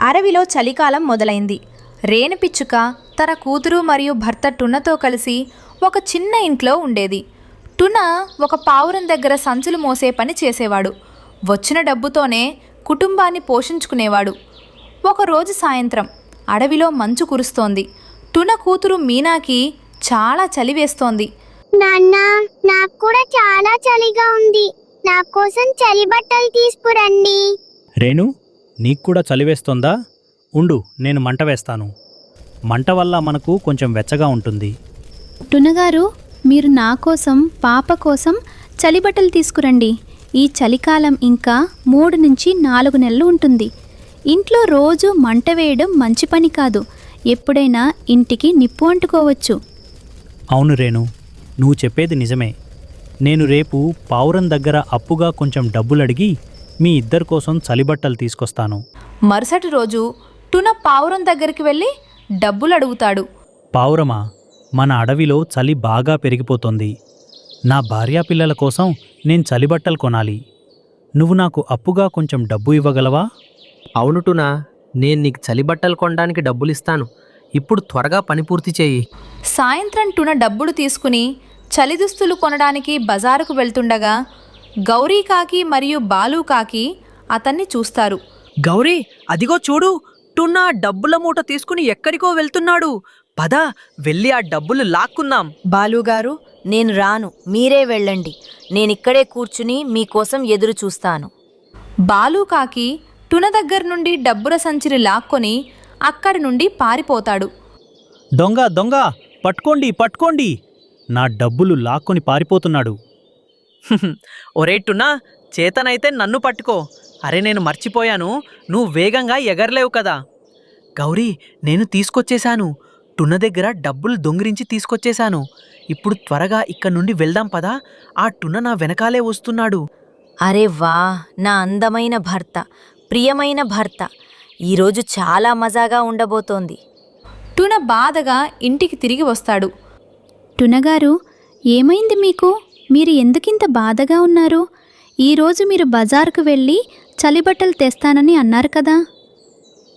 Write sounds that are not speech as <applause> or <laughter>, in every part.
అడవిలో చలికాలం మొదలైంది. రేణుపిచ్చుక తన కూతురు మరియు భర్త టున్నతో కలిసి ఒక చిన్న ఇంట్లో ఉండేది. టున ఒక పావురం దగ్గర సంచులు మోసే పని చేసేవాడు. వచ్చిన డబ్బుతోనే కుటుంబాన్ని పోషించుకునేవాడు. ఒకరోజు సాయంత్రం అడవిలో మంచు కురుస్తోంది. టున కూతురు మీనాకి చాలా చలి వేస్తోంది. నాన్న నాకు కూడా చాలా చలిగా ఉంది. నా కోసం చలి బట్టలు తీసుకురండి. రేణు నీకు కూడా చలివేస్తోందా? ఉండు నేను మంట వేస్తాను. మంట వల్ల మనకు కొంచెం వెచ్చగా ఉంటుంది. టునగారు మీరు నా కోసం పాప కోసం చలిబట్టలు తీసుకురండి. ఈ చలికాలం ఇంకా మూడు నుంచి నాలుగు నెలలు ఉంటుంది. ఇంట్లో రోజు మంట వేయడం మంచి పని కాదు. ఎప్పుడైనా ఇంటికి నిప్పు అంటుకోవచ్చు. అవును రేణు నువ్వు చెప్పేది నిజమే. నేను రేపు పావురం దగ్గర అప్పుగా కొంచెం డబ్బులు అడిగి మీ ఇద్దరి కోసం చలిబట్టలు తీసుకొస్తాను. మరుసటి రోజు టున పావురం దగ్గరికి వెళ్ళి డబ్బులు అడుగుతాడు. పావురమా? మన అడవిలో చలి బాగా పెరిగిపోతోంది. నా భార్యా పిల్లల కోసం నేను చలిబట్టలు కొనాలి. నువ్వు నాకు అప్పుగా కొంచెం డబ్బు ఇవ్వగలవా? అవును టునా నేను నీకు చలి బట్టలు కొనడానికి డబ్బులు ఇస్తాను ఇప్పుడు త్వరగా పని పూర్తి చేయి. సాయంత్రం టున డబ్బులు తీసుకుని చలి దుస్తులు కొనడానికి బజారుకు వెళ్తుండగా గౌరీ కాకి మరియు బాలు కాకి అతన్ని చూస్తారు. గౌరీ అదిగో చూడు టున్నా డబ్బుల మూట తీసుకుని ఎక్కడికో వెళ్తున్నాడు. పద వెళ్ళి ఆ డబ్బులు లాక్కుందాం. బాలుగారు నేను రాను మీరే వెళ్ళండి. నేనిక్కడే కూర్చుని మీకోసం ఎదురు చూస్తాను. బాలు కాకి టున దగ్గర నుండి డబ్బుల సంచిని లాక్కొని అక్కడి నుండి పారిపోతాడు. దొంగ దొంగ పట్టుకోండి పట్టుకోండి. నా డబ్బులు లాక్కొని పారిపోతున్నాడు. <laughs> ఒరే టున్నా చేతనైతే నన్ను పట్టుకో. అరే నేను మర్చిపోయాను. నువ్వు వేగంగా ఎగరలేవు కదా. గౌరీ నేను తీసుకొచ్చేశాను. టున్న దగ్గర డబ్బులు దొంగిరించి తీసుకొచ్చేశాను. ఇప్పుడు త్వరగా ఇక్కడ నుండి వెళ్దాం పదా. ఆ టున్న నా వెనకాలే వస్తున్నాడు. అరే వా నా అందమైన భర్త ప్రియమైన భర్త. ఈరోజు చాలా మజాగా ఉండబోతోంది. టున బాధగా ఇంటికి తిరిగి వస్తాడు. టునగారు ఏమైంది మీకు? మీరు ఎందుకింత బాధగా ఉన్నారు? ఈరోజు మీరు బజార్కు వెళ్ళి చలిబట్టలు తెస్తానని అన్నారు కదా.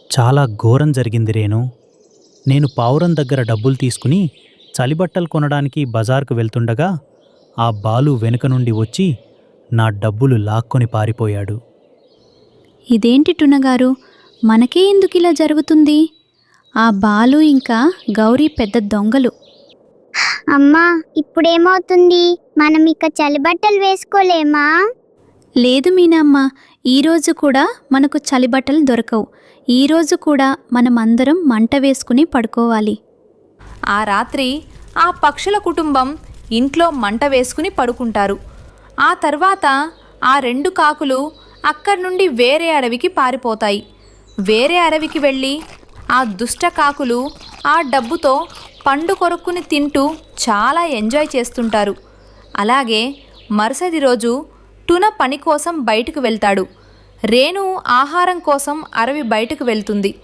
చాలా ఘోరం జరిగింది రేణు. నేను పావురం దగ్గర డబ్బులు తీసుకుని చలిబట్టలు కొనడానికి బజార్కు వెళ్తుండగా ఆ బాలు వెనుక నుండి వచ్చి నా డబ్బులు లాక్కొని పారిపోయాడు. ఇదేంటి టునగారు? మనకే ఎందుకు ఇలా జరుగుతుంది? ఆ బాలు ఇంకా గౌరీ పెద్ద దొంగలు. అమ్మా ఇప్పుడేమవుతుంది? మనం ఇక చలి బట్టలు వేసుకోలేమా? లేదు మీనమ్మ ఈరోజు కూడా మనకు చలిబట్టలు దొరకవు. ఈరోజు కూడా మనమందరం మంట వేసుకుని పడుకోవాలి. ఆ రాత్రి ఆ పక్షుల కుటుంబం ఇంట్లో మంట వేసుకుని పడుకుంటారు. ఆ తర్వాత ఆ రెండు కాకులు అక్కడి నుండి వేరే అడవికి పారిపోతాయి. వేరే అడవికి వెళ్ళి ఆ దుష్ట కాకులు ఆ డబ్బుతో పండు కొరుక్కుని తింటూ చాలా ఎంజాయ్ చేస్తుంటారు. అలాగే మరుసటి రోజు టున పని కోసం బయటకు వెళ్తాడు. రేణు ఆహారం కోసం అరవి బయటకు వెళ్తుంది.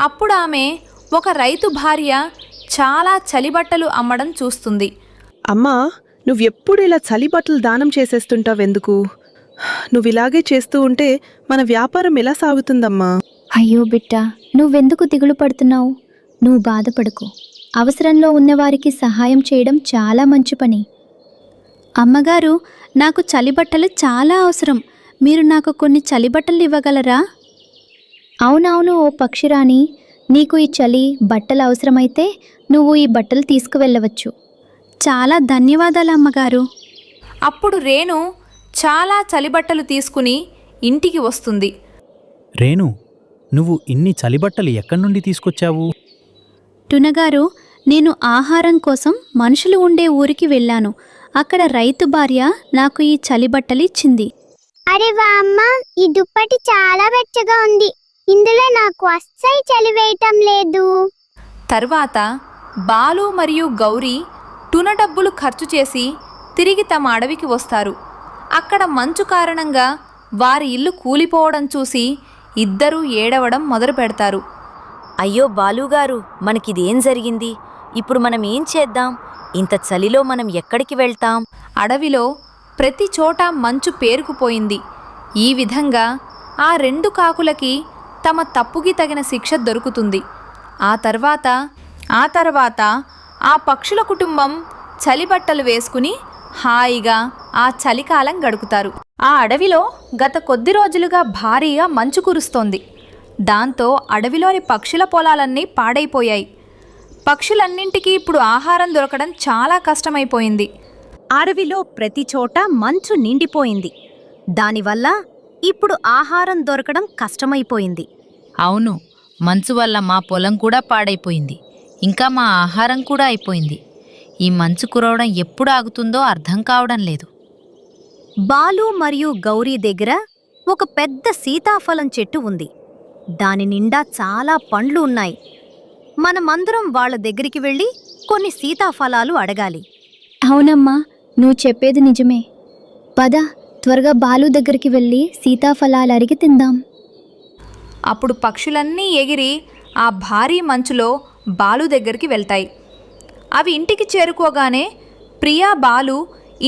అప్పుడు ఆమె ఒక రైతు భార్య చాలా చలిబట్టలు అమ్మడం చూస్తుంది. అమ్మా నువ్వెప్పుడు ఇలా చలి బట్టలు దానం చేసేస్తుంటావెందుకు? నువ్వు ఇలాగే చేస్తూ ఉంటే మన వ్యాపారం ఎలా సాగుతుందమ్మా? అయ్యో బిడ్డ నువ్వెందుకు దిగులు పడుతున్నావు? నువ్వు బాధపడకు. అవసరంలో ఉన్నవారికి సహాయం చేయడం చాలా మంచి పని. అమ్మగారు నాకు చలిబట్టలు చాలా అవసరం. మీరు నాకు కొన్ని చలిబట్టలు ఇవ్వగలరా? అవునవును ఓ పక్షిరాణి. నీకు ఈ చలి బట్టలు అవసరమైతే నువ్వు ఈ బట్టలు తీసుకువెళ్ళవచ్చు. చాలా ధన్యవాదాలు అమ్మగారు. అప్పుడు రేణు చాలా చలిబట్టలు తీసుకుని ఇంటికి వస్తుంది. రేణు నువ్వు ఇన్ని చలిబట్టలు ఎక్కడి నుండి తీసుకొచ్చావు? టునగారు నేను ఆహారం కోసం మనుషులు ఉండే ఊరికి వెళ్ళాను. అక్కడ రైతు భార్య నాకు ఈ చలిబట్టలు ఇచ్చింది. అరే వా అమ్మ ఈ దుప్పటి చాలా వెచ్చగా ఉంది. ఇందులో నాకు అస్సలు చలి వేయటం లేదు. తర్వాత బాలు మరియు గౌరీ టున డబ్బులు ఖర్చు చేసి తిరిగి తమ అడవికి వస్తారు. అక్కడ మంచు కారణంగా వారి ఇల్లు కూలిపోవడం చూసి ఇద్దరూ ఏడవడం మొదలు పెడతారు అయ్యో బాలుగారు మనకిదేం జరిగింది? ఇప్పుడు మనం ఏం చేద్దాం? ఇంత చలిలో మనం ఎక్కడికి వెళ్తాం? అడవిలో ప్రతి చోట మంచు పేరుకుపోయింది. ఈ విధంగా ఆ రెండు కాకులకి తమ తప్పుకి తగిన శిక్ష దొరుకుతుంది. ఆ తర్వాత ఆ తర్వాత ఆ పక్షుల కుటుంబం చలిబట్టలు వేసుకుని హాయిగా ఆ చలికాలం గడుపుతారు. ఆ అడవిలో గత కొద్ది రోజులుగా భారీగా మంచు కురుస్తోంది. దాంతో అడవిలోని పక్షుల పొలాలన్నీ పాడైపోయాయి. పక్షులన్నింటికీ ఇప్పుడు ఆహారం దొరకడం చాలా కష్టమైపోయింది. అడవిలో ప్రతి చోట మంచు నిండిపోయింది. దానివల్ల ఇప్పుడు ఆహారం దొరకడం కష్టమైపోయింది. అవును మంచు వల్ల మా పొలం కూడా పాడైపోయింది. ఇంకా మా ఆహారం కూడా అయిపోయింది. ఈ మంచు కురవడం ఎప్పుడు ఆగుతుందో అర్థం కావడం లేదు. బాలు మరియు గౌరీ దగ్గర ఒక పెద్ద సీతాఫలం చెట్టు ఉంది. దాని నిండా చాలా పండ్లు ఉన్నాయి. మనమందరం వాళ్ళ దగ్గరికి వెళ్ళి కొన్ని సీతాఫలాలు అడగాలి. అవునమ్మా నువ్వు చెప్పేది నిజమే. పద త్వరగా బాలు దగ్గరికి వెళ్ళి సీతాఫలాలు అరిగి తిందాం. అప్పుడు పక్షులన్నీ ఎగిరి ఆ భారీ మంచులో బాలు దగ్గరికి వెళ్తాయి. అవి ఇంటికి చేరుకోగానే ప్రియా బాలు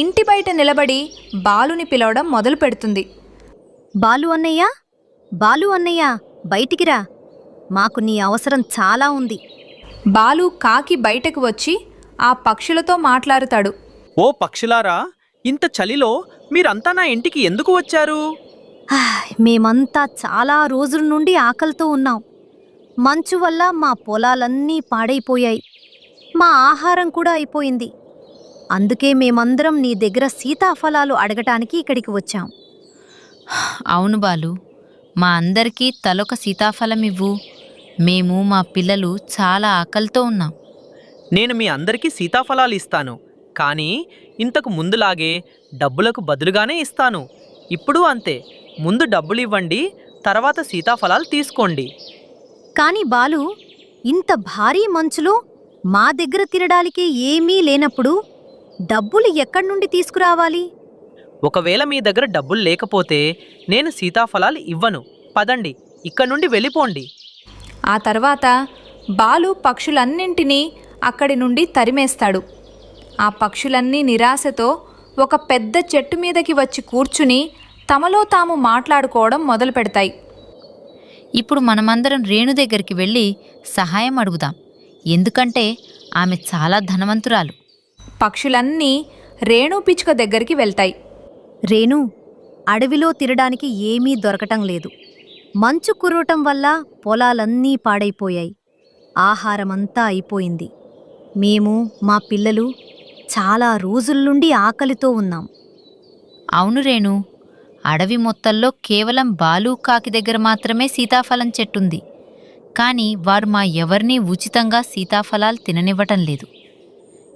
ఇంటి బయట నిలబడి బాలుని పిలవడం మొదలు పెడుతుంది బాలు అన్నయ్య బాలు అన్నయ్య బయటికి రా. మాకు నీ అవసరం చాలా ఉంది. బాలు కాకి బయటకు వచ్చి ఆ పక్షులతో మాట్లాడుతాడు. ఓ పక్షులారా ఇంత చలిలో మీరంతా నా ఇంటికి ఎందుకు వచ్చారు? మేమంతా చాలా రోజుల నుండి ఆకలితో ఉన్నాం. మంచు వల్ల మా పొలాలన్నీ పాడైపోయాయి. మా ఆహారం కూడా అయిపోయింది. అందుకే మేమందరం నీ దగ్గర సీతాఫలాలు అడగటానికి ఇక్కడికి వచ్చాం. అవును బాలు మా అందరికీ తలొక సీతాఫలం ఇవ్వు మేము మా పిల్లలు చాలా ఆకలితో ఉన్నాం. నేను మీ అందరికీ సీతాఫలాలు ఇస్తాను. కానీ ఇంతకు ముందులాగే డబ్బులకు బదులుగానే ఇస్తాను. ఇప్పుడు అంతే. ముందు డబ్బులు ఇవ్వండి తర్వాత సీతాఫలాలు తీసుకోండి. కాని బాలు ఇంత భారీ మంచులో మా దగ్గర తినడానికి ఏమీ లేనప్పుడు డబ్బులు ఎక్కడి నుండి తీసుకురావాలి? ఒకవేళ మీ దగ్గర డబ్బులు లేకపోతే నేను సీతాఫలాలు ఇవ్వను. పదండి ఇక్కడ నుండి వెళ్ళిపోండి. ఆ తర్వాత బాలు పక్షులన్నింటినీ అక్కడి నుండి తరిమేస్తాడు. ఆ పక్షులన్నీ నిరాశతో ఒక పెద్ద చెట్టు మీదకి వచ్చి కూర్చుని తమలో తాము మాట్లాడుకోవడం మొదలు పెడతాయి ఇప్పుడు మనమందరం రేణు దగ్గరికి వెళ్ళి సహాయం అడుగుదాం. ఎందుకంటే ఆమె చాలా ధనవంతురాలు. పక్షులన్నీ రేణు పిచ్చుక దగ్గరికి వెళ్తాయి. రేణు అడవిలో తినడానికి ఏమీ దొరకటం లేదు. మంచు కురవటం వల్ల పొలాలన్నీ పాడైపోయాయి. ఆహారమంతా అయిపోయింది. మేము మా పిల్లలు చాలా రోజుల నుండి ఆకలితో ఉన్నాం. అవును రేణు. అడవి మొత్తంలో కేవలం బాలు కాకి దగ్గర మాత్రమే సీతాఫలం చెట్టుంది. కానీ వారు మా ఎవరినీ ఉచితంగా సీతాఫలాలు తిననివ్వటం లేదు.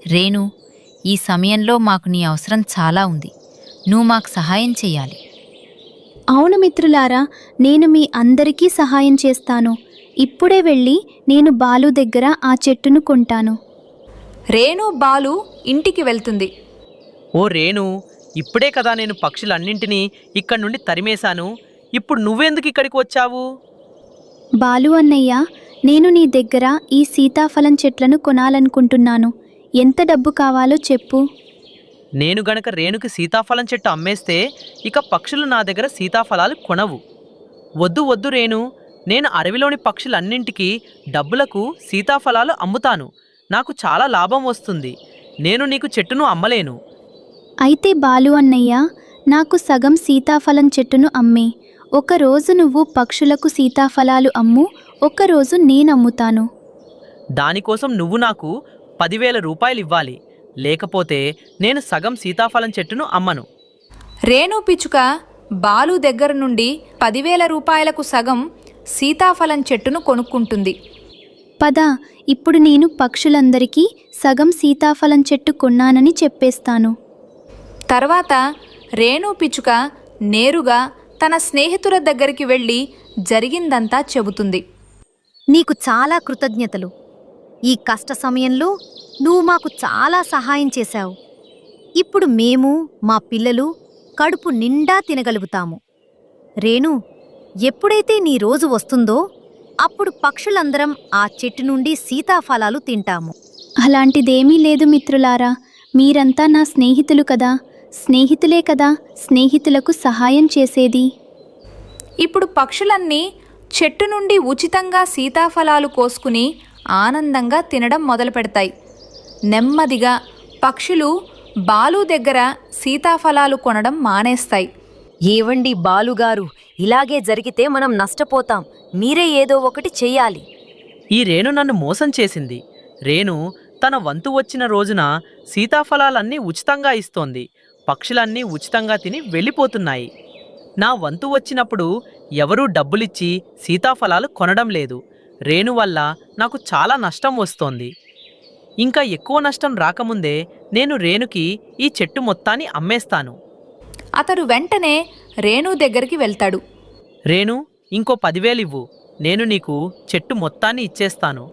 రేణు ఈ సమయంలో మాకు నీ అవసరం చాలా ఉంది. నువ్వు మాకు సహాయం చెయ్యాలి. అవును మిత్రులారా నేను మీ అందరికీ సహాయం చేస్తాను. ఇప్పుడే వెళ్ళి నేను బాలు దగ్గర ఆ చెట్టును కొంటాను. రేణు బాలు ఇంటికి వెళ్తుంది. ఓ రేణు ఇప్పుడే కదా నేను పక్షులన్నింటినీ ఇక్కడి నుండి తరిమేశాను. ఇప్పుడు నువ్వెందుకు ఇక్కడికి వచ్చావు? బాలు అన్నయ్య నేను నీ దగ్గర ఈ సీతాఫలం చెట్లను కొనాలనుకుంటున్నాను. ఎంత డబ్బు కావాలో చెప్పు. నేను గనక రేణుకి సీతాఫలం చెట్టు అమ్మేస్తే ఇక పక్షులు నా దగ్గర సీతాఫలాలు కొనవు. వద్దు వద్దు రేణు నేను అడవిలోని పక్షులన్నింటికీ డబ్బులకు సీతాఫలాలు అమ్ముతాను. నాకు చాలా లాభం వస్తుంది. నేను నీకు చెట్టును అమ్మలేను. అయితే బాలు అన్నయ్య నాకు సగం సీతాఫలం చెట్టును అమ్మే. ఒకరోజు నువ్వు పక్షులకు సీతాఫలాలు అమ్ము ఒకరోజు నేను అమ్ముతాను. దానికోసం నువ్వు నాకు పదివేల రూపాయలు ఇవ్వాలి లేకపోతే నేను సగం సీతాఫలం చెట్టును అమ్మను. రేణు పిచ్చుక బాలు దగ్గర నుండి పదివేల రూపాయలకు సగం సీతాఫలం చెట్టును కొనుక్కుంటుంది. పద ఇప్పుడు నేను పక్షులందరికీ సగం సీతాఫలం చెట్టు కొన్నానని చెప్పేస్తాను. తర్వాత రేణు పిచ్చుక నేరుగా తన స్నేహితుల దగ్గరికి వెళ్ళి జరిగిందంతా చెబుతుంది. నీకు చాలా కృతజ్ఞతలు. ఈ కష్ట సమయంలో నువ్వు మాకు చాలా సహాయం చేశావు. ఇప్పుడు మేము మా పిల్లలు కడుపు నిండా తినగలుగుతాము. రేణు ఎప్పుడైతే నీ రోజు వస్తుందో అప్పుడు పక్షులందరం ఆ చెట్టు నుండి సీతాఫలాలు తింటాము. అలాంటిదేమీ లేదు మిత్రులారా. మీరంతా నా స్నేహితులు కదా. స్నేహితులే కదా స్నేహితులకు సహాయం చేసేది. ఇప్పుడు పక్షులన్నీ చెట్టు నుండి ఉచితంగా సీతాఫలాలు కోసుకుని ఆనందంగా తినడం మొదలు పెడతాయి నెమ్మదిగా పక్షులు బాలు దగ్గర సీతాఫలాలు కొనడం మానేస్తాయి. ఏవండి బాలుగారు ఇలాగే జరిగితే మనం నష్టపోతాం. మీరే ఏదో ఒకటి చెయ్యాలి. ఈ రేణు నన్ను మోసం చేసింది. రేణు తన వంతు వచ్చిన రోజున సీతాఫలాలన్నీ ఉచితంగా ఇస్తోంది. పక్షులన్నీ ఉచితంగా తిని వెళ్ళిపోతున్నాయి. నా వంతు వచ్చినప్పుడు ఎవరూ డబ్బులిచ్చి సీతాఫలాలు కొనడం లేదు. రేణు వల్ల నాకు చాలా నష్టం వస్తోంది. ఇంకా ఎక్కువ నష్టం రాకముందే నేను రేణుకి ఈ చెట్టు మొత్తాన్ని అమ్మేస్తాను. అతడు వెంటనే రేణు దగ్గరికి వెళ్తాడు. రేణు ఇంకో పదివేలు ఇవ్వు. నేను నీకు చెట్టు మొత్తాన్ని ఇచ్చేస్తాను.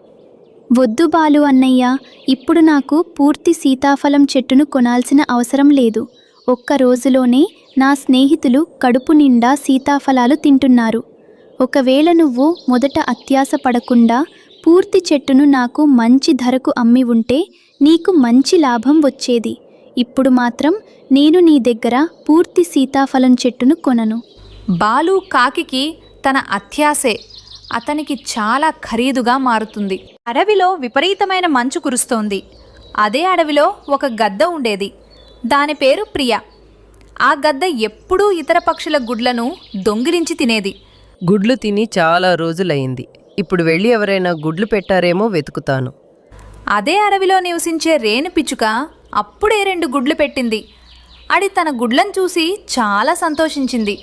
వద్దు బాలు అన్నయ్య ఇప్పుడు నాకు పూర్తి సీతాఫలం చెట్టును కొనాల్సిన అవసరం లేదు. ఒక్క రోజులోనే నా స్నేహితులు కడుపు నిండా సీతాఫలాలు తింటున్నారు. ఒకవేళ నువ్వు మొదట అత్యాస పడకుండా పూర్తి చెట్టును నాకు మంచి ధరకు అమ్మి ఉంటే నీకు మంచి లాభం వచ్చేది. ఇప్పుడు మాత్రం నేను నీ దగ్గర పూర్తి సీతాఫలం చెట్టును కొనను. బాలు కాకికి తన అత్యాసే అతనికి చాలా ఖరీదుగా మారుతుంది. అడవిలో విపరీతమైన మంచు కురుస్తోంది. అదే అడవిలో ఒక గద్ద ఉండేది. దాని పేరు ప్రియ. ఆ గద్ద ఎప్పుడూ ఇతర పక్షుల గుడ్లను దొంగిలించి తినేది. గుడ్లు తిని చాలా రోజులయింది ఇప్పుడు వెళ్ళి ఎవరైనా గుడ్లు పెట్టారేమో వెతుకుతాను. అదే అడవిలో నివసించే రేణు పిచ్చుక అప్పుడే రెండు గుడ్లు పెట్టింది. అది తన గుడ్లను చూసి చాలా సంతోషించింది.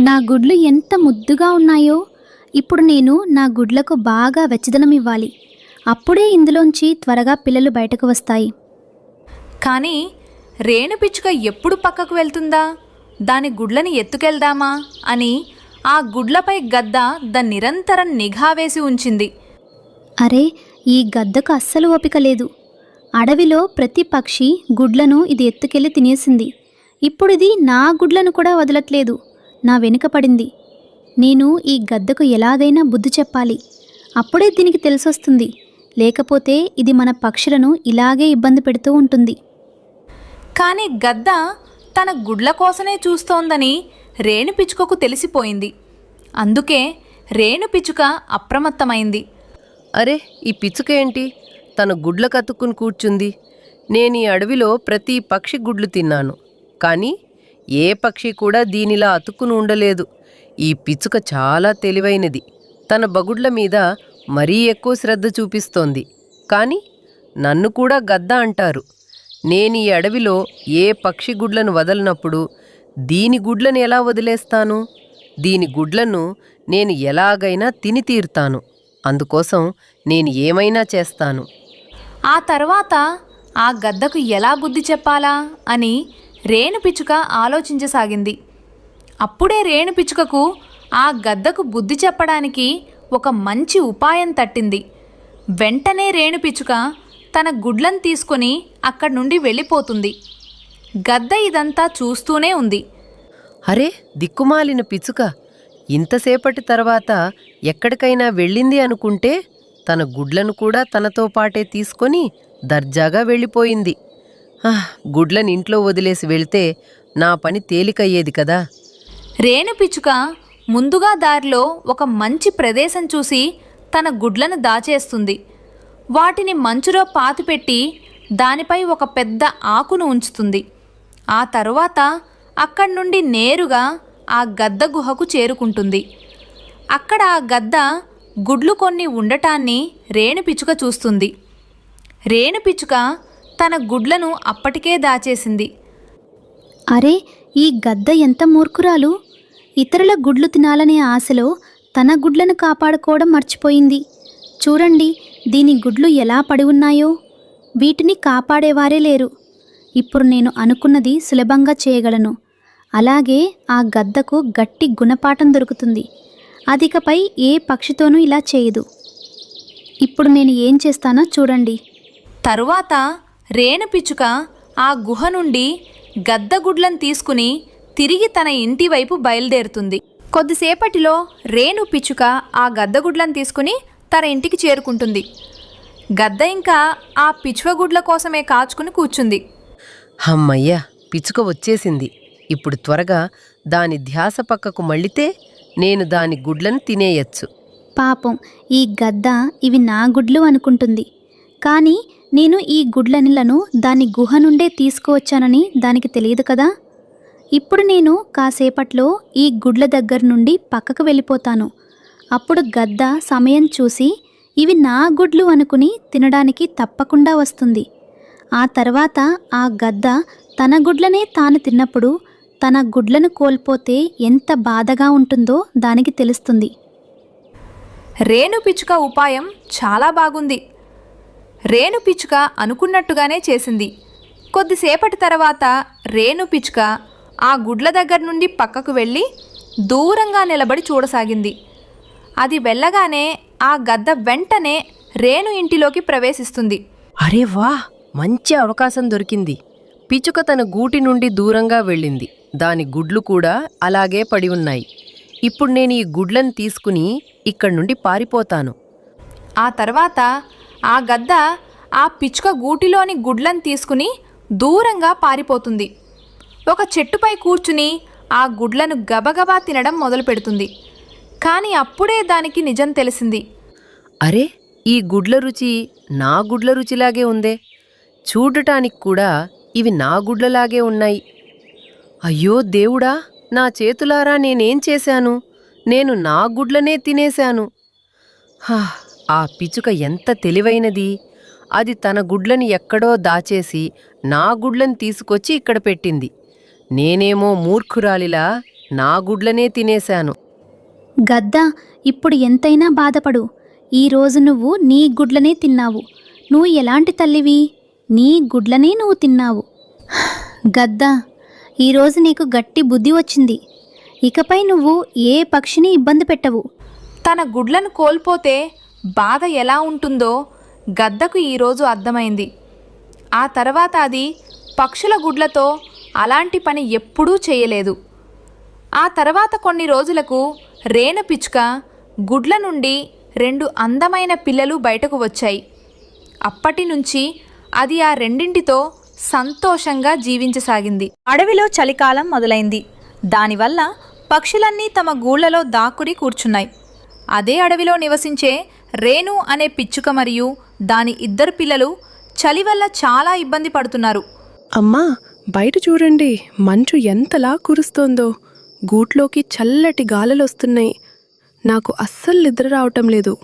నా గుడ్లు ఎంత ముద్దుగా ఉన్నాయో! ఇప్పుడు నేను నా గుడ్లకు బాగా వెచ్చదనం ఇవ్వాలి అప్పుడే ఇందులోంచి త్వరగా పిల్లలు బయటకు వస్తాయి. కానీ రేణు పిచ్చుక ఎప్పుడు పక్కకు వెళ్తుందా? దాని గుడ్లని ఎత్తుకెళ్దామా? అని ఆ గుడ్లపై గద్ద ద నిరంతరం నిఘా వేసి ఉంచింది. అరే ఈ గద్దకు అస్సలు ఓపిక లేదు. అడవిలో ప్రతి పక్షి గుడ్లను ఇది ఎత్తుకెళ్ళి తినేసింది. ఇప్పుడు ఇది నా గుడ్లను కూడా వదలట్లేదు. నా వెనుక పడింది. నేను ఈ గద్దకు ఎలాగైనా బుద్ధి చెప్పాలి. అప్పుడే దీనికి తెలిసొస్తుంది. లేకపోతే ఇది మన పక్షులను ఇలాగే ఇబ్బంది పెడుతూ ఉంటుంది. కానీ గద్ద తన గుడ్ల కోసమే చూస్తోందని రేణు పిచ్చుకకు తెలిసిపోయింది. అందుకే రేణు పిచ్చుక అప్రమత్తమైంది. అరే ఈ పిచ్చుక ఏంటి? తన గుడ్ల కతుక్కుని కూర్చుంది. నేను ఈ అడవిలో ప్రతి పక్షి గుడ్లు తిన్నాను. కానీ ఏ పక్షి కూడా దీనిలా అతుక్కుని ఉండలేదు. ఈ పిచ్చుక చాలా తెలివైనది. తన బగుడ్ల మీద మరీ ఎక్కువ శ్రద్ధ చూపిస్తోంది. కానీ నన్ను కూడా గద్ద అంటారు. నేను ఈ అడవిలో ఏ పక్షి గుడ్లను వదలనప్పుడు దీని గుడ్లను ఎలా వదిలేస్తాను? దీని గుడ్లను నేను ఎలాగైనా తిని తీరుతాను. అందుకోసం నేను ఏమైనా చేస్తాను. ఆ తర్వాత ఆ గద్దకు ఎలా బుద్ధి చెప్పాలా అని రేణు పిచ్చుక ఆలోచించసాగింది. అప్పుడే రేణు పిచ్చుకకు ఆ గద్దకు బుద్ధి చెప్పడానికి ఒక మంచి ఉపాయం తట్టింది. వెంటనే రేణు పిచ్చుక తన గుడ్లను తీసుకొని అక్కడి నుండి వెళ్ళిపోతుంది. గద్ద ఇదంతా చూస్తూనే ఉంది. అరే దిక్కుమాలిన పిచ్చుక ఇంతసేపటి తర్వాత ఎక్కడికైనా వెళ్ళింది అనుకుంటే తన గుడ్లను కూడా తనతో పాటే తీసుకొని దర్జాగా వెళ్ళిపోయింది. ఆహ్, గుడ్లను ఇంట్లో వదిలేసి వెళ్తే నా పని తేలికయ్యేది కదా. రేణు పిచ్చుక ముందుగా దారిలో ఒక మంచి ప్రదేశం చూసి తన గుడ్లను దాచేస్తుంది. వాటిని మంచులో పాతిపెట్టి దానిపై ఒక పెద్ద ఆకును ఉంచుతుంది. ఆ తరువాత అక్కడి నుండి నేరుగా ఆ గద్ద గుహకు చేరుకుంటుంది. అక్కడ ఆ గద్ద గుడ్లు కొన్ని ఉండటాన్ని రేణుపిచుక చూస్తుంది. రేణు పిచ్చుక తన గుడ్లను అప్పటికే దాచేసింది. అరే ఈ గద్ద ఎంత మూర్ఖురాలు! ఇతరుల గుడ్లు తినాలనే ఆశలో తన గుడ్లను కాపాడుకోవడం మర్చిపోయింది. చూడండి దీని గుడ్లు ఎలా పడి ఉన్నాయో? వీటిని కాపాడేవారే లేరు. ఇప్పుడు నేను అనుకున్నది సులభంగా చేయగలను. అలాగే ఆ గద్దకు గట్టి గుణపాఠం దొరుకుతుంది. అదికపై ఏ పక్షితోనూ ఇలా చేయదు. ఇప్పుడు నేను ఏం చేస్తానో చూడండి. తరువాత రేణు పిచ్చుక ఆ గుహ నుండి గద్దగుడ్లను తీసుకుని తిరిగి తన ఇంటి వైపు బయలుదేరుతుంది. కొద్దిసేపటిలో రేణు పిచ్చుక ఆ గద్దగుడ్లను తీసుకుని తన ఇంటికి చేరుకుంటుంది. గద్ద ఇంకా ఆ పిచ్చువగుడ్ల కోసమే కాచుకుని కూర్చుంది. హమ్మయ్యా పిచ్చుక వచ్చేసింది. ఇప్పుడు త్వరగా దాని ధ్యాస పక్కకు మళ్ళితే నేను దాని గుడ్లను తినేయచ్చు. పాపం ఈ గద్ద ఇవి నా గుడ్లు అనుకుంటుంది. కానీ నేను ఈ గుడ్లనిలను దాని గుహ నుండే తీసుకువచ్చానని దానికి తెలియదు కదా? ఇప్పుడు నేను కాసేపట్లో ఈ గుడ్ల దగ్గర నుండి పక్కకు వెళ్ళిపోతాను. అప్పుడు గద్ద సమయం చూసి ఇవి నా గుడ్లు అనుకుని తినడానికి తప్పకుండా వస్తుంది. ఆ తర్వాత ఆ గద్ద తన గుడ్లనే తాను తిన్నప్పుడు తన గుడ్లను కోల్పోతే ఎంత బాధగా ఉంటుందో దానికి తెలుస్తుంది. రేణు పిచ్చుక ఉపాయం చాలా బాగుంది. రేణు పిచ్చుక అనుకున్నట్టుగానే చేసింది. కొద్దిసేపటి తర్వాత రేణు పిచ్చుక ఆ గుడ్ల దగ్గర నుండి పక్కకు వెళ్ళి దూరంగా నిలబడి చూడసాగింది. అది వెళ్ళగానే ఆ గద్ద వెంటనే రేణు ఇంటిలోకి ప్రవేశిస్తుంది. అరే వా మంచి అవకాశం దొరికింది. పిచుక తన గూటి నుండి దూరంగా వెళ్ళింది. దాని గుడ్లు కూడా అలాగే పడి ఉన్నాయి. ఇప్పుడు నేను ఈ గుడ్లను తీసుకుని ఇక్కడి నుండి పారిపోతాను. ఆ తర్వాత ఆ గద్ద ఆ పిచ్చుక గూటిలోని గుడ్లను తీసుకుని దూరంగా పారిపోతుంది. ఒక చెట్టుపై కూర్చుని ఆ గుడ్లను గబగబా తినడం మొదలు పెడుతుంది కానీ అప్పుడే దానికి నిజం తెలిసింది. అరే ఈ గుడ్ల రుచి నా గుడ్ల రుచిలాగే ఉందే. చూడటానికి కూడా ఇవి నా గుడ్లలాగే ఉన్నాయి. అయ్యో దేవుడా నా చేతులారా నేనేం చేశాను? నేను నా గుడ్లనే తినేశాను. ఆ పిచుక ఎంత తెలివైనది. అది తన గుడ్లని ఎక్కడో దాచేసి నా గుడ్లను తీసుకొచ్చి ఇక్కడ పెట్టింది. నేనేమో మూర్ఖురాలిలా నా గుడ్లనే తినేశాను. గద్ద ఇప్పుడు ఎంతైనా బాధపడు. ఈరోజు నువ్వు నీ గుడ్లనే తిన్నావు. నువ్వు ఎలాంటి తల్లివి? నీ గుడ్లనే నువ్వు తిన్నావు. గద్ద ఈరోజు నీకు గట్టి బుద్ధి వచ్చింది. ఇకపై నువ్వు ఏ పక్షిని ఇబ్బంది పెట్టవు. తన గుడ్లను కోల్పోతే బాధ ఎలా ఉంటుందో గద్దకు ఈరోజు అర్థమైంది. ఆ తర్వాత అది పక్షుల గుడ్లతో అలాంటి పని ఎప్పుడూ చేయలేదు. ఆ తర్వాత కొన్ని రోజులకు రేణు పిచ్చుక గుడ్ల నుండి రెండు అందమైన పిల్లలు బయటకు వచ్చాయి. అప్పటి నుంచి అది ఆ రెండింటితో సంతోషంగా జీవించసాగింది. అడవిలో చలికాలం మొదలైంది. దానివల్ల పక్షులన్నీ తమ గూళ్ళలో దాక్కుని కూర్చున్నాయి. అదే అడవిలో నివసించే రేణు అనే పిచ్చుక మరియు దాని ఇద్దరు పిల్లలు చలి వల్ల చాలా ఇబ్బంది పడుతున్నారు. అమ్మా బయట చూడండి మంచు ఎంతలా కురుస్తోందో. గూట్లోకి చల్లటి గాలులొస్తున్నాయి. నాకు అస్సలు నిద్ర రావటం లేదు.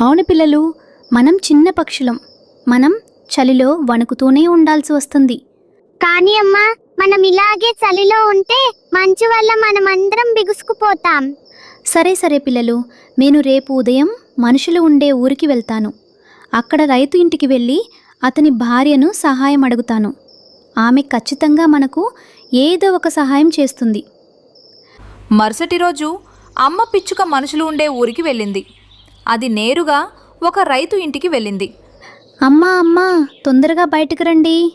అవును పిల్లలు మనం చిన్న పక్షులం. మనం చలిలో వణుకుతూనే ఉండాల్సి వస్తుంది. కానీ అమ్మా మనం ఇలాగే చలిలో ఉంటే మంచు వల్ల మనమందరం బిగుసుకుపోతాం. సరే సరే పిల్లలు నేను రేపు ఉదయం మనుషులు ఉండే ఊరికి వెళ్తాను. అక్కడ రైతు ఇంటికి వెళ్ళి అతని భార్యను సహాయం అడుగుతాను. ఆమె ఖచ్చితంగా మనకు ఏదో ఒక సహాయం చేస్తుంది. మరుసటి రోజు అమ్మ పిచ్చుక మనుషులు ఉండే ఊరికి వెళ్ళింది. అది నేరుగా ఒక రైతు ఇంటికి వెళ్ళింది. అమ్మా అమ్మా తొందరగా బయటకు రండి.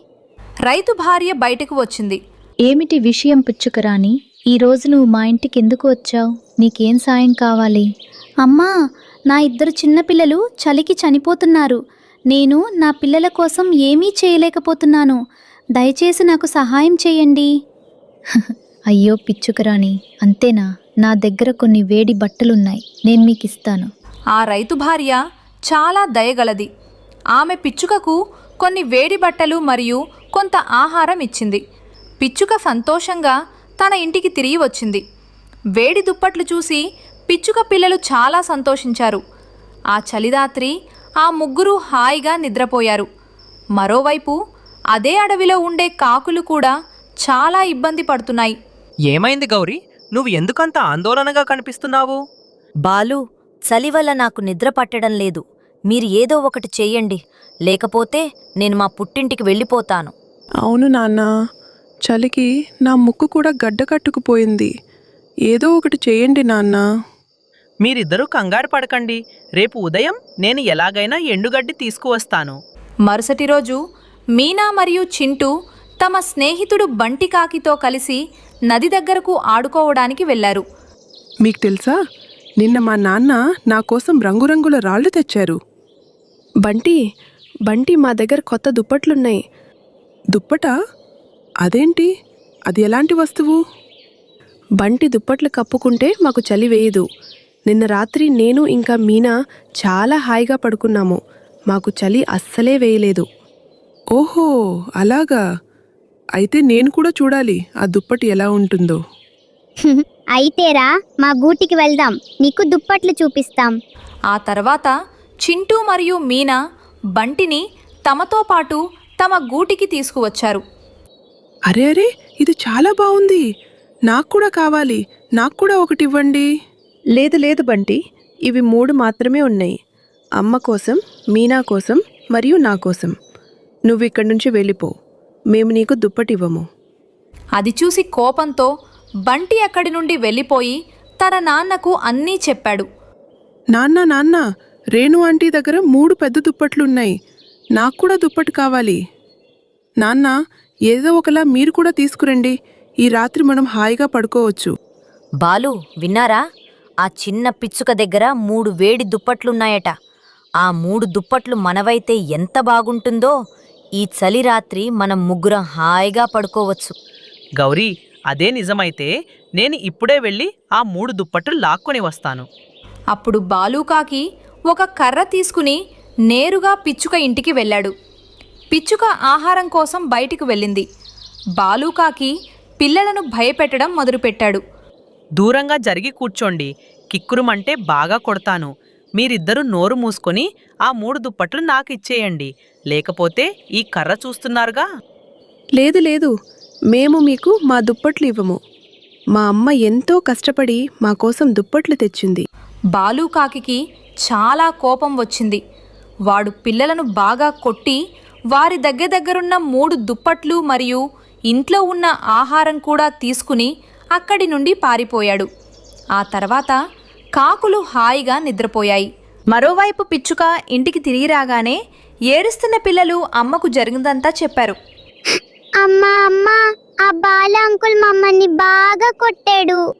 రైతు భార్య బయటకు వచ్చింది. ఏమిటి విషయం పిచ్చుకరాని ఈరోజు నువ్వు మా ఇంటికి ఎందుకు వచ్చావు? నీకేం సాయం కావాలి? అమ్మా నా ఇద్దరు చిన్నపిల్లలు చలికి చనిపోతున్నారు. నేను నా పిల్లల కోసం ఏమీ చేయలేకపోతున్నాను. దయచేసి నాకు సహాయం చేయండి. <laughs> అయ్యో పిచ్చుకరాణి అంతేనా? నా దగ్గర కొన్ని వేడి బట్టలున్నాయి నేను మీకు ఇస్తాను ఆ రైతు భార్య చాలా దయగలది. ఆమె పిచ్చుకకు కొన్ని వేడి బట్టలు మరియు కొంత ఆహారం ఇచ్చింది. పిచ్చుక సంతోషంగా తన ఇంటికి తిరిగి వచ్చింది. వేడి దుప్పట్లు చూసి పిచ్చుక పిల్లలు చాలా సంతోషించారు. ఆ చలిరాత్రి ఆ ముగ్గురు హాయిగా నిద్రపోయారు. మరోవైపు అదే అడవిలో ఉండే కాకులు కూడా చాలా ఇబ్బంది పడుతున్నాయి. ఏమైంది గౌరీ? నువ్వు ఎందుకంత ఆందోళనగా కనిపిస్తున్నావు? బాలు చలి వల్ల నాకు నిద్ర పట్టడం లేదు. మీరు ఏదో ఒకటి చెయ్యండి. లేకపోతే నేను మా పుట్టింటికి వెళ్ళిపోతాను. అవును నాన్న. చలికి నా ముక్కు కూడా గడ్డ కట్టుకుపోయింది. ఏదో ఒకటి చేయండి నాన్న. మీరిద్దరూ కంగారు పడకండి. రేపు ఉదయం నేను ఎలాగైనా ఎండుగడ్డి తీసుకువస్తాను. మరుసటి రోజు మీనా మరియు చింటూ తమ స్నేహితుడు బంటి కాకితో కలిసి నది దగ్గరకు ఆడుకోవడానికి వెళ్ళారు. మీకు తెలుసా? నిన్న మా నాన్న నా కోసం రంగురంగుల రాళ్ళు తెచ్చారు. బంటి బంటి మా దగ్గర కొత్త దుప్పట్లున్నాయి. దుప్పట? అదేంటి? అది ఎలాంటి వస్తువు? బంటి దుప్పట్లు కప్పుకుంటే మాకు చలి వేయదు. నిన్న రాత్రి నేను ఇంకా మీనా చాలా హాయిగా పడుకున్నాము. మాకు చలి అస్సలే వేయలేదు. ఓహో అలాగా. అయితే నేను కూడా చూడాలి ఆ దుప్పటి ఎలా ఉంటుందో. <laughs> అయితేరా మా గూటికి వెళ్దాం. నీకు దుప్పట్లు చూపిస్తాం. ఆ తర్వాత చింటూ మరియు మీనా బంటిని తమతో పాటు తమ గూటికి తీసుకువచ్చారు. అరే అరే ఇది చాలా బాగుంది. నాకు కూడా కావాలి. నాకు కూడా ఒకటి ఇవ్వండి లేదు లేదు బంటి. ఇవి మూడు మాత్రమే ఉన్నాయి. అమ్మ కోసం మీనా కోసం మరియు నా కోసం. నువ్వు ఇక్కడి నుంచి వెళ్ళిపో. మేము నీకు దుప్పటి ఇవ్వము అది చూసి కోపంతో బంటి అక్కడి నుండి వెళ్ళిపోయి తన నాన్నకు అన్నీ చెప్పాడు. నాన్న నాన్న రేణు ఆంటీ దగ్గర మూడు పెద్ద దుప్పట్లున్నాయి. నాకు కూడా దుప్పటి కావాలి. నాన్న ఏదో ఒకలా మీరు కూడా తీసుకురండి. ఈ రాత్రి మనం హాయిగా పడుకోవచ్చు. బాలు విన్నారా? ఆ చిన్న పిచ్చుక దగ్గర మూడు వేడి దుప్పట్లున్నాయట. ఆ మూడు దుప్పట్లు మనవైతే ఎంత బాగుంటుందో ఈ చలి రాత్రి మనం ముగ్గురం హాయిగా పడుకోవచ్చు. గౌరీ అదే నిజమైతే నేను ఇప్పుడే వెళ్ళి ఆ మూడు దుప్పట్లు లాక్కొని వస్తాను. అప్పుడు బాలూకాకి ఒక కర్ర తీసుకుని నేరుగా పిచ్చుక ఇంటికి వెళ్ళాడు. పిచ్చుక ఆహారం కోసం బయటికి వెళ్ళింది. బాలూకాకి పిల్లలను భయపెట్టడం మొదలుపెట్టాడు. దూరంగా జరిగి కూర్చోండి. కిక్కురుమంటే బాగా కొడతాను. మీరిద్దరూ నోరు మూసుకొని ఆ మూడు దుప్పట్లు నాకు ఇచ్చేయండి లేకపోతే ఈ కర్ర చూస్తున్నారుగా? లేదు లేదు. మేము మీకు మా దుప్పట్లు ఇవ్వము. మా అమ్మ ఎంతో కష్టపడి మా కోసం దుప్పట్లు తెచ్చింది. బాలూకాకి చాలా కోపం వచ్చింది. వాడు పిల్లలను బాగా కొట్టి వారి దగ్గర దగ్గరున్న మూడు దుప్పట్లు మరియు ఇంట్లో ఉన్న ఆహారం కూడా తీసుకుని అక్కడి నుండి పారిపోయాడు. ఆ తర్వాత కాకులు హాయిగా నిద్రపోయాయి. మరోవైపు పిచ్చుక ఇంటికి తిరిగి రాగానే ఏడుస్తున్న పిల్లలు అమ్మకు జరిగిందంతా చెప్పారు. అమ్మా అమ్మా ఆ బాల అంకుల్ మమ్మల్ని బాగా కొట్టాడు.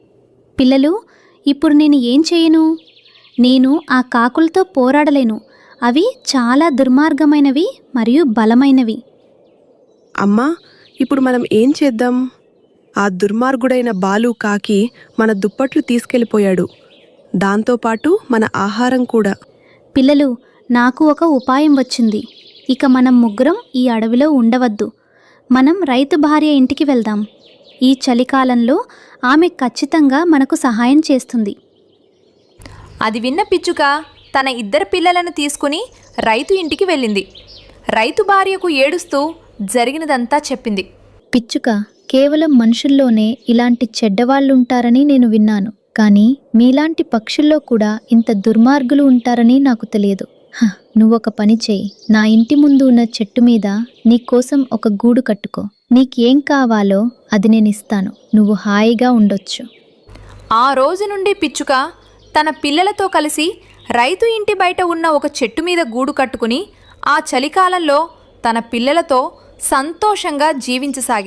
పిల్లలు ఇప్పుడు నేను ఏం చేయను? నేను ఆ కాకులతో పోరాడలేను. అవి చాలా దుర్మార్గమైనవి మరియు బలమైనవి. అమ్మా ఇప్పుడు మనం ఏం చేద్దాం? ఆ దుర్మార్గుడైన బాలు కాకి మన దుప్పట్లు తీసుకెళ్ళిపోయాడు. దాంతోపాటు మన ఆహారం కూడా. పిల్లలు నాకు ఒక ఉపాయం వచ్చింది. ఇక మనం ముగ్గురం ఈ అడవిలో ఉండవద్దు. మనం రైతు భార్య ఇంటికి వెళ్దాం. ఈ చలికాలంలో ఆమె ఖచ్చితంగా మనకు సహాయం చేస్తుంది. అది విన్న పిచ్చుక తన ఇద్దరు పిల్లలను తీసుకుని రైతు ఇంటికి వెళ్ళింది. రైతు భార్యకు ఏడుస్తూ జరిగినదంతా చెప్పింది. పిచ్చుక కేవలం మనుషుల్లోనే ఇలాంటి చెడ్డవాళ్ళుంటారని నేను విన్నాను. కానీ మీలాంటి పక్షుల్లో కూడా ఇంత దుర్మార్గులు ఉంటారని నాకు తెలియదు. నువ్వొక పని చేయి నా ఇంటి ముందు ఉన్న చెట్టు మీద నీకోసం ఒక గూడు కట్టుకో. నీకేం కావాలో అది నేను ఇస్తాను నువ్వు హాయిగా ఉండొచ్చు. ఆ రోజు నుండి పిచ్చుక తన పిల్లలతో కలిసి రైతు ఇంటి బయట ఉన్న ఒక చెట్టు మీద గూడు కట్టుకుని ఆ చలికాలంలో తన పిల్లలతో సంతోషంగా జీవించసాగింది